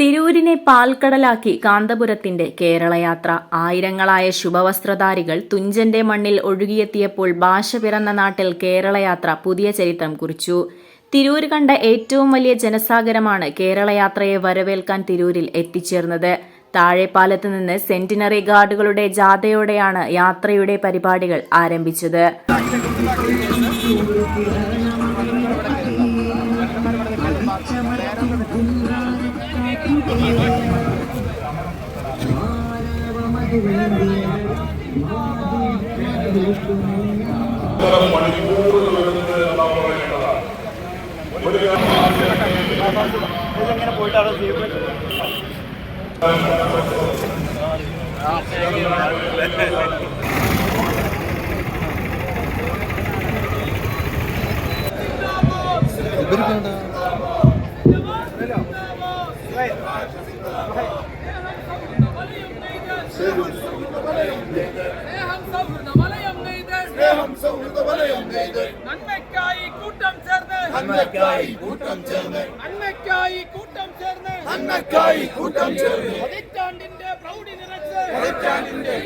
തിരൂരിനെ പാൽക്കടലാക്കി കാന്തപുരത്തിന്റെ കേരളയാത്ര. ആയിരങ്ങളായ ശുഭവസ്ത്രധാരികൾ തുഞ്ചന്റെ മണ്ണിൽ ഒഴുകിയെത്തിയപ്പോൾ ഭാഷ പിറന്ന നാട്ടിൽ കേരളയാത്ര പുതിയ ചരിത്രം കുറിച്ചു. തിരൂർ കണ്ട ഏറ്റവും വലിയ ജനസാഗരമാണ് കേരളയാത്രയെ വരവേൽക്കാൻ തിരൂരിൽ എത്തിച്ചേർന്നത്. താഴെപ്പാലത്ത് നിന്ന് സെന്റിനറി ഗാർഡുകളുടെ ജാഥയോടെയാണ് യാത്രയുടെ പരിപാടികൾ ആരംഭിച്ചത്. ഇതെങ്ങനെ പോയിട്ട് അവിടെ ജീവിക്കാൻ ഇവർക്ക് വേണ്ട സ്നേഹം സൗഹൃദ വലയം നെയ്ത് സ്നേഹം സൗഹൃദ വലയം നെയ്ത് നന്മയ്ക്കായി കൂട്ടം ചേർന്ന്. നന്മയ്ക്കായി കൂട്ടം ചേർന്ന്. നന്മയ്ക്കായി കൂട്ടം ചേർന്ന്. നന്മയ്ക്കായി കൂട്ടം ചേർന്ന്. പതിറ്റാണ്ടിന്റെ പ്രൗഢി നിറച്ച്. പതിറ്റാണ്ടിന്റെ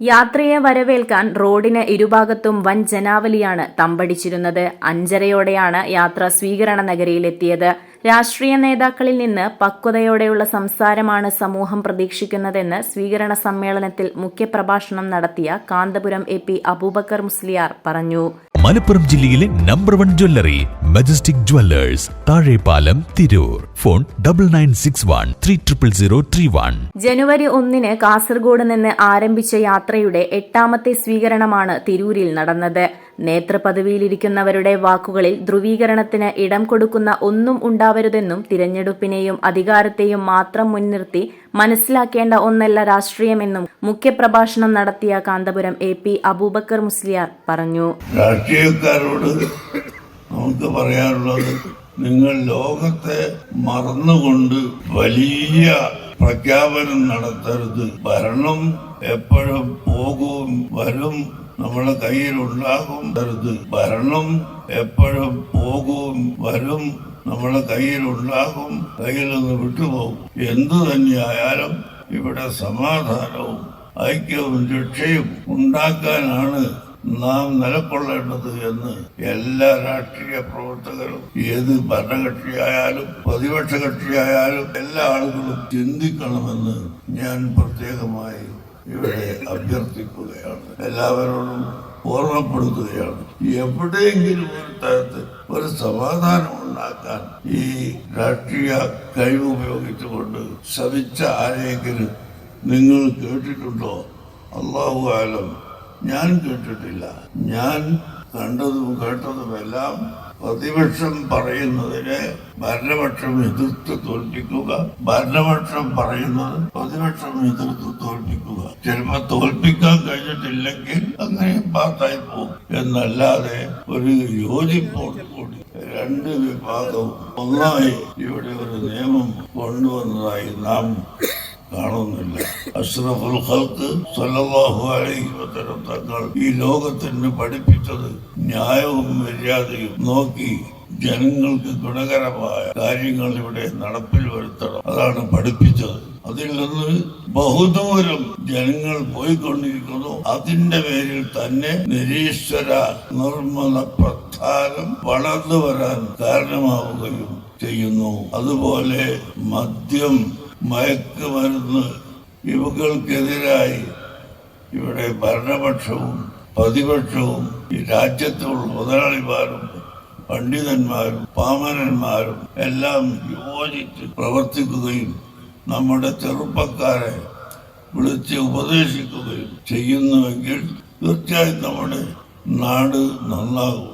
യാത്രയെ വരവേൽക്കാൻ റോഡിന് ഇരുഭാഗത്തും വൻ ജനാവലിയാണ് തമ്പടിച്ചിരുന്നത്. അഞ്ചരയോടെയാണ് യാത്ര സ്വീകരണ നഗരിയിലെത്തിയത്. രാഷ്ട്രീയ നേതാക്കളിൽ നിന്ന് പക്വതയോടെയുള്ള സംസാരമാണ് സമൂഹം പ്രതീക്ഷിക്കുന്നതെന്ന് സ്വീകരണ സമ്മേളനത്തിൽ മുഖ്യപ്രഭാഷണം നടത്തിയ കാന്തപുരം എ പി അബൂബക്കർ മുസ്ലിയാർ പറഞ്ഞു. മലപ്പുറം ജില്ലയിലെ number one jewellery Majestic Jewellers Thazhepalam Tirur. Phone double nine six one three triple zero three one ജനുവരി ഒന്നിന് കാസർഗോഡ് നിന്ന് ആരംഭിച്ച യാത്രയുടെ എട്ടാമത്തെ സ്വീകരണമാണ് തിരൂരിൽ നടന്നത്. നേതൃപദവിയിലിരിക്കുന്നവരുടെ വാക്കുകളിൽ ധ്രുവീകരണത്തിന് ഇടം കൊടുക്കുന്ന ഒന്നും ഉണ്ടാവരുതെന്നും തിരഞ്ഞെടുപ്പിനെയും അധികാരത്തെയും മാത്രം മുൻനിർത്തി മനസ്സിലാക്കേണ്ട ഒന്നല്ല രാഷ്ട്രീയമെന്നും മുഖ്യപ്രഭാഷണം നടത്തിയ കാന്തപുരം എ പി അബൂബക്കർ മുസ്ലിയാർ പറഞ്ഞു. രാഷ്ട്രീയക്കാരോട് നമുക്ക് പറയാനുള്ളത് നിങ്ങൾ ലോകത്തെ മറന്നുകൊണ്ട് വലിയ പ്രഖ്യാപനം നടത്തരുത് ഭരണം എപ്പോഴും പോകും വരും നമ്മുടെ കയ്യിലുണ്ടാകും തരുത് ഭരണം എപ്പോഴും പോകും വരും നമ്മുടെ കയ്യിലുണ്ടാകും കയ്യിൽ നിന്ന് വിട്ടുപോകും എന്തു തന്നെയായാലും ഇവിടെ സമാധാനവും ഐക്യവും രക്ഷയും ഉണ്ടാക്കാനാണ് നാം നിലകൊള്ളേണ്ടത് എന്ന് എല്ലാ രാഷ്ട്രീയ പ്രവർത്തകരും ഏത് ഭരണകക്ഷിയായാലും പ്രതിപക്ഷ കക്ഷിയായാലും എല്ലാ ആളുകളും ചിന്തിക്കണമെന്ന് ഞാൻ പ്രത്യേകമായി ഇവിടെ അഭ്യർത്ഥിക്കുകയാണ്. എല്ലാവരോടും ഓർമ്മപ്പെടുത്തുകയാണ്. എവിടെയെങ്കിലും ഒരു തരത്തിൽ ഒരു സമാധാനം ഉണ്ടാക്കാൻ ഈ രാഷ്ട്രീയ കഴിവ് ഉപയോഗിച്ചുകൊണ്ട് ശ്രമിച്ച ആരെയെങ്കിലും നിങ്ങൾ കേട്ടിട്ടുണ്ടോ? അള്ളാഹു ആലം. ഞാൻ കേട്ടിട്ടില്ല. ഞാൻ കണ്ടതും കേട്ടതുമെല്ലാം പ്രതിപക്ഷം പറയുന്നതിനെ ഭരണപക്ഷം എതിർത്ത് തോൽപ്പിക്കുക. ഭരണപക്ഷം പറയുന്നത് പ്രതിപക്ഷം എതിർത്ത് തോൽപ്പിക്കുക. ചിലപ്പോ തോൽപ്പിക്കാൻ കഴിഞ്ഞിട്ടില്ലെങ്കിൽ അങ്ങനെ പാത്തായി പോകും. എന്നല്ലാതെ ഒരു യോജിപ്പോട് കൂടി രണ്ട് വിഭാഗവും ഒന്നായി ഇവിടെ ഒരു നിയമം കൊണ്ടുവന്നതായി നാം കാണുന്നില്ല. അഷ്റഫുൽ ഖൽക്ക് സല്ലല്ലാഹു അലൈഹി വസല്ലം തങ്ങൾ ഈ ലോകത്തിന് പഠിപ്പിച്ചത് ന്യായവും മര്യാദയും നോക്കി ജനങ്ങൾക്ക് ഗുണകരമായ കാര്യങ്ങൾ ഇവിടെ നടപ്പിൽ വരുത്തണം. അതാണ് പഠിപ്പിച്ചത്. അതിൽ നിന്ന് ബഹുദൂരം ജനങ്ങൾ പോയിക്കൊണ്ടിരിക്കുന്നു. അതിന്റെ പേരിൽ തന്നെ നിരീശ്വര നിർമ്മല പ്രസ്ഥാനം വളർന്നു വരാൻ കാരണമാവുകയും ചെയ്യുന്നു. അതുപോലെ മദ്യം മയക്കുമരുന്ന് ഇവകൾക്കെതിരായി ഇവിടെ ഭരണപക്ഷവും പ്രതിപക്ഷവും ഈ രാജ്യത്തുള്ള മുതലാളിമാരും പണ്ഡിതന്മാരും പാമരന്മാരും എല്ലാം യോജിച്ച് പ്രവർത്തിക്കുകയും നമ്മുടെ ചെറുപ്പക്കാരെ വിളിച്ച് ഉപദേശിക്കുകയും ചെയ്യുന്നുവെങ്കിൽ തീർച്ചയായും നമ്മുടെ നാട് നന്നാകും.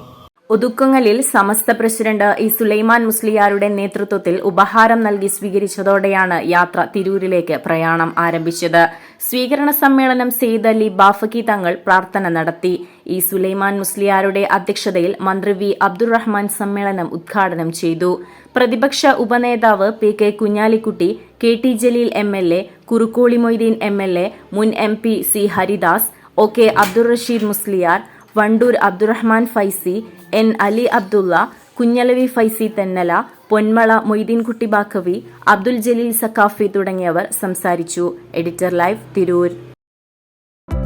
ഒതുക്കങ്ങളിൽ സമസ്ത പ്രസിഡന്റ് ഇ സുലൈമാൻ മുസ്ലിയാരുടെ നേതൃത്വത്തിൽ ഉപഹാരം നൽകി സ്വീകരിച്ചതോടെയാണ് യാത്ര തിരൂരിലേക്ക് പ്രയാണം ആരംഭിച്ചത്. സ്വീകരണ സമ്മേളനം സെയ്ദ് അലി ബാഫക്കി തങ്ങൾ പ്രാർത്ഥന നടത്തി. ഇ സുലൈമാൻ മുസ്ലിയാരുടെ അധ്യക്ഷതയിൽ മന്ത്രി വി അബ്ദുറഹ്മാൻ സമ്മേളനം ഉദ്ഘാടനം ചെയ്തു. പ്രതിപക്ഷ ഉപനേതാവ് P K Kunhalikutty K T Jaleel M L A Kurukkoli Moideen M L A മുൻ M P C Haridas O K Abdul Rasheed Musliyar Wandoor Abdurahman Faizy N Ali Abdulla Kunhalavi Faizy Thennala Ponmala Moideenkutty Baqavi Abdul Jaleel Saqafi തുടങ്ങിയവർ സംസാരിച്ചു. Editor live Tirur.